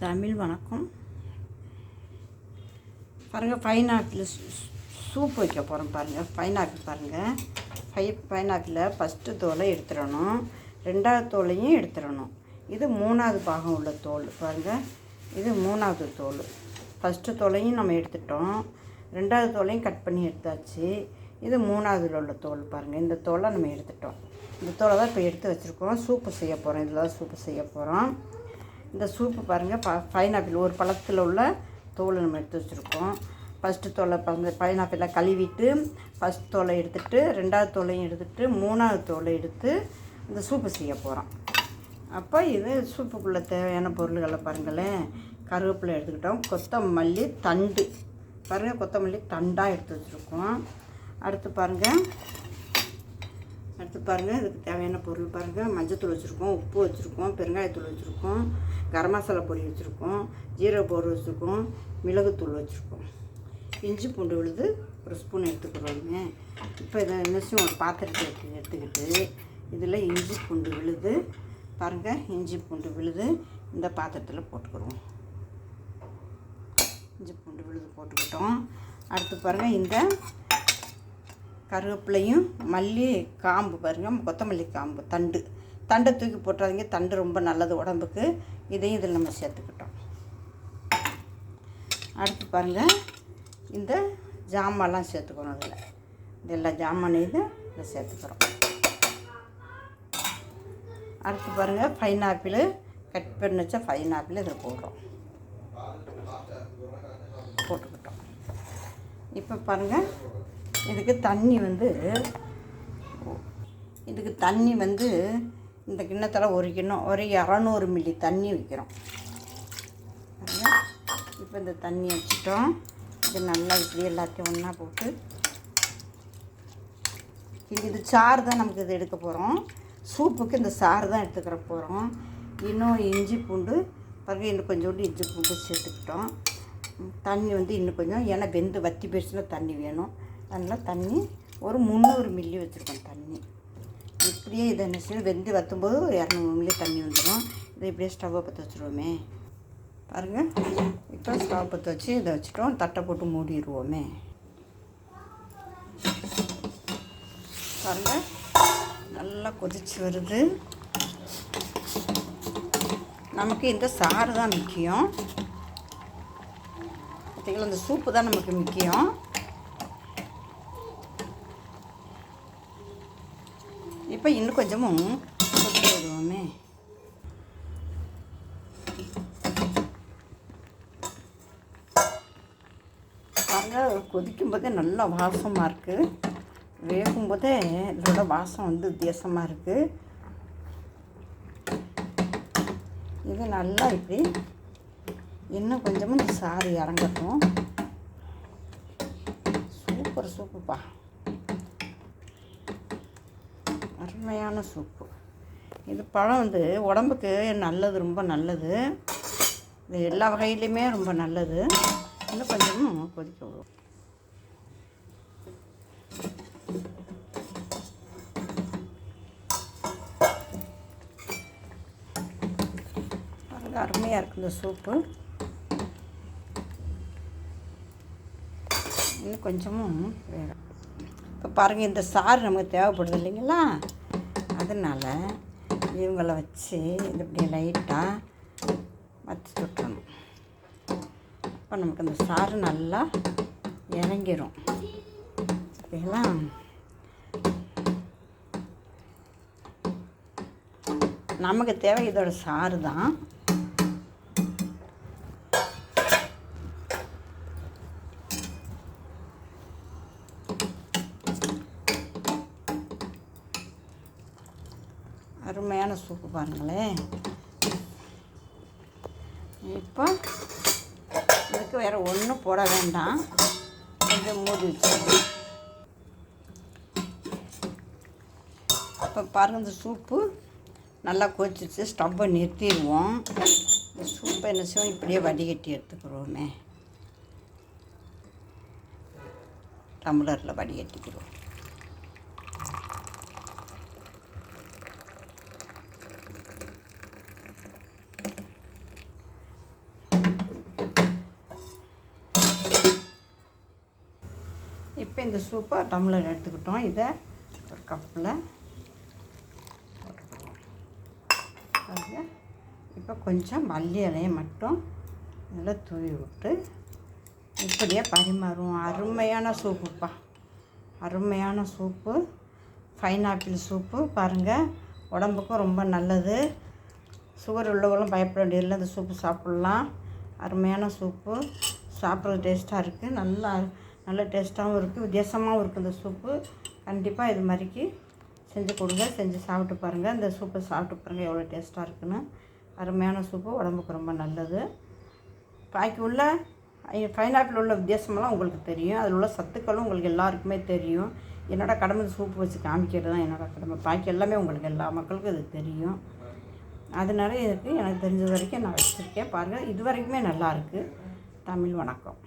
தமிழ் வணக்கம். பாருங்கள் pineapple soup வைக்க போகிறோம் பாருங்கள் பைனாப்பிள் பாருங்கள் பை பைனாப்பிளில் ஃபஸ்ட்டு தோலை எடுத்துடணும். ரெண்டாவது தோலையும் எடுத்துடணும். இது மூணாவது பாகம் உள்ள தோல் பாருங்கள் இது மூணாவது தோல். ஃபஸ்ட்டு தோலையும் நம்ம எடுத்துட்டோம். ரெண்டாவது தோலையும் கட் பண்ணி எடுத்தாச்சு. இது மூணாவதுல உள்ள தோல் பாருங்கள் இந்த தோலை நம்ம எடுத்துட்டோம். இந்த தோலை தான் இப்போ எடுத்து வச்சுருக்கோம். சூப்பு செய்ய போகிறோம் இதில் தான் சூப்பு செய்ய போகிறோம் இந்த சூப்பு பாருங்கள் ப பைனாப்பிள் ஒரு பழத்தில் உள்ள தோல் நம்ம எடுத்து வச்சுருக்கோம். ஃபஸ்ட்டு தோலை பந்து பைனாப்பிளை கழுவிட்டு ஃபஸ்ட் தோலை எடுத்துட்டு ரெண்டாவது தோலையும் எடுத்துட்டு மூணாவது தோலை எடுத்து இந்த சூப்பு செய்ய போகிறோம் அப்போ இது சூப்புக்குள்ளே தேவையான பொருள்களை பாருங்களேன். கருவேப்பிலை எடுத்துக்கிட்டோம். கொத்தமல்லி தண்டு. பாருங்கள் கொத்தமல்லி தண்டாக எடுத்து வச்சுருக்கோம். அடுத்து பாருங்கள் அடுத்து பாருங்கள் இதுக்கு தேவையான பொருள் பாருங்கள் மஞ்சத்தூள் வச்சுருக்கோம் உப்பு வச்சுருக்கோம் பெருங்காயத்தூள் வச்சுருக்கோம் கரம் மசாலா பொடி வச்சுருக்கோம் ஜீரக பவுடர் வச்சுருக்கோம் மிளகுத்தூள் வச்சுருக்கோம். இஞ்சி பூண்டு விழுது ஒரு ஸ்பூன் எடுத்துக்கிறோங்க. இப்போ இதை நிமிஷம் ஒரு பாத்திரத்தை எடுத்து எடுத்துக்கிட்டு இதில் இஞ்சி பூண்டு விழுது. பாருங்கள் இஞ்சி பூண்டு விழுது. இந்த பாத்திரத்தில் போட்டுக்கிறோம். இஞ்சி பூண்டு விழுது போட்டுக்கிட்டோம். அடுத்து பாருங்கள் இந்த கருவேப்பிலையும் மல்லி காம்பு பாருங்கள் கொத்தமல்லி காம்பு தண்டு. தண்டை தூக்கி போட்டுறாதீங்க. தண்டு ரொம்ப நல்லது உடம்புக்கு. இதையும் இதில் நம்ம சேர்த்துக்கிட்டோம். அடுத்து பாருங்கள் இந்த ஜாமான்லாம் சேர்த்துக்கணும் இதில். இது எல்லா ஜாமானையும் இதில் சேர்த்துக்கிறோம். அடுத்து பாருங்கள் பைனாப்பிள் கட் பண்ணி வச்ச ஆப்பிள் இதில் போடுறோம். போட்டுக்கிட்டோம். இப்போ பாருங்கள் இதுக்கு தண்ணி வந்து இதுக்கு தண்ணி வந்து இந்த கிண்ணத்தில் ஒரு கிண்ணம் ஒரு இரநூறு மில்லி தண்ணி வைக்கிறோம். இப்போ இந்த தண்ணி வச்சுட்டோம். இது நல்லா இப்படி எல்லாத்தையும் ஒன்றா போட்டு. இது இது சாறு தான் நமக்கு இது எடுக்க போகிறோம் சூப்புக்கு இந்த சாறு தான் எடுத்துக்கிற போகிறோம் இன்னும் இஞ்சி பூண்டு பிறகு இன்னும் கொஞ்சோண்டு இஞ்சி பூண்டு சேர்த்துக்கிட்டோம். தண்ணி வந்து இன்னும் கொஞ்சம் ஏன்னா வெந்து வத்தி போயிடுச்சுன்னா தண்ணி வேணும். அதனால் தண்ணி ஒரு முந்நூறு மில்லி வச்சுருக்கோம் தண்ணி. இப்படியே இதை என்ன வெந்து வற்றும்போது ஒரு இரநூறு மில்லி தண்ணி வந்துடும். இதை இப்படியே ஸ்டவ்வை பற்ற வச்சுருவோமே. பாருங்கள் இப்போ ஸ்டவ் பற்ற வச்சு இதை வச்சுட்டோம். தட்டை போட்டு மூடிடுவோமே. பாருங்கள் நல்லா கொதிச்சு வருது. நமக்கு இந்த சாறு தான் முக்கியம். பார்த்திங்களா இந்த சூப்பு தான் நமக்கு முக்கியம். இப்போ இன்னும் கொஞ்சமும் கொதிக்க விடுவோமே. பாருங்க கொதிக்கும் போதே நல்லா வாசமாக இருக்குது வேகும் போதே இதோட வாசம் வந்து வித்தியாசமாக இருக்குது இது நல்லா இப்படி இன்னும் கொஞ்சமும் இந்த சாறு இறங்கட்டும். சூப்பர் சூப்பர்ப்பா. அருமையான சூப்பு. இது பழம் வந்து உடம்புக்கு நல்லது ரொம்ப நல்லது. இது எல்லா வகையிலையுமே ரொம்ப நல்லது. இன்னும் கொஞ்சமும் கொதிக்க விடுவோம். அருமையாக இருக்குது இந்த சூப்பு. இன்னும் கொஞ்சமும் வேணும் இப்போ பாருங்கள் இந்த சாறு நமக்கு தேவைப்படுது இல்லைங்களா? அதனால் இவங்கள வச்சு இது இப்படி லைட்டாக வச்சு சுட்டணும். அப்போ நமக்கு அந்த சாறு நல்லா இறங்கிரும். சரிங்களா? நமக்கு தேவை இதோட சாறு தான். அருமையான சூப்பு பாருங்களேன் இப்போ இதுக்கு வேறு ஒன்றும் போட வேண்டாம். கொஞ்சம் மூடி வச்சிருக்கோம் இப்போ பாருங்கள் இந்த சூப்பு நல்லா கொதிச்சிச்சு ஸ்டவ்வை நிறுத்திடுவோம். இந்த சூப்பை என்ன செய்வோம்? இப்படியே வடிகட்டி எடுத்துக்கிறோமே. டம்ளரில் வடிகட்டிக்கிறோம். இப்போ இந்த சூப்பை டம்ளர் எடுத்துக்கிட்டோம். இதை ஒரு கப்பில் பாருங்க இப்போ கொஞ்சம் மல்லி இலையை மட்டும் இதில் தூவி விட்டு இப்படியே பரிமாறுவோம். அருமையான சூப்புப்பா. அருமையான சூப்பு. Pineapple soup. பாருங்கள் உடம்புக்கும் ரொம்ப நல்லது. சுகர் உள்ளவங்களும் பயப்பட வேண்டியதில்லை. இந்த சூப்பு சாப்பிட்லாம். அருமையான சூப்பு. சாப்பிட்றது டேஸ்ட்டாக இருக்குது நல்லா நல்ல டேஸ்ட்டாகவும் இருக்குது வித்தியாசமாகவும் இருக்குது இந்த சூப்பு. கண்டிப்பாக இது மாதிரிக்கு செஞ்சு கொடுங்க செஞ்சு சாப்பிட்டு பாருங்கள் இந்த சூப்பை சாப்பிட்டு பாருங்கள் எவ்வளோ டேஸ்ட்டாக இருக்குன்னு. அருமையான சூப்பு உடம்புக்கு ரொம்ப நல்லது. பாக்கி உள்ள பைனாப்பிள் உள்ள வித்தியாசமெல்லாம் உங்களுக்கு தெரியும். அதில் உள்ள சத்துக்களும் உங்களுக்கு எல்லாருக்குமே தெரியும். என்னோட கடமை சூப்பு வச்சு காமிக்கிறது தான் என்னோடய கடமை. பாக்கி எல்லாமே உங்களுக்கு எல்லா மக்களுக்கும் இது தெரியும். அதனால இதுக்கு எனக்கு தெரிஞ்ச வரைக்கும் நான் வச்சுருக்கேன். பாருங்கள் இது வரைக்குமே நல்லாயிருக்கு தமிழ் வணக்கம்.